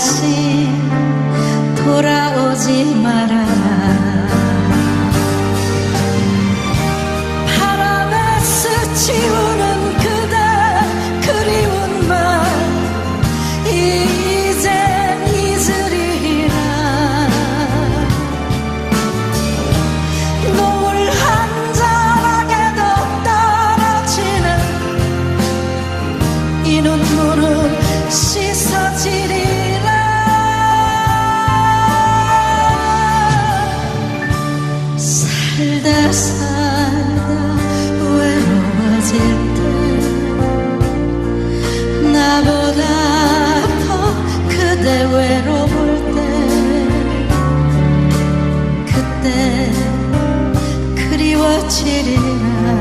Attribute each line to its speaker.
Speaker 1: 다시 돌아오지 마라. 바람에 스치우는 그대 그리운 말 이젠 잊으리라. 노을 한잔하게도 떨어지는 이 눈물은 살다 살다 외로워질 때 나보다 더 그대 외로울 때 그때 그리워지리라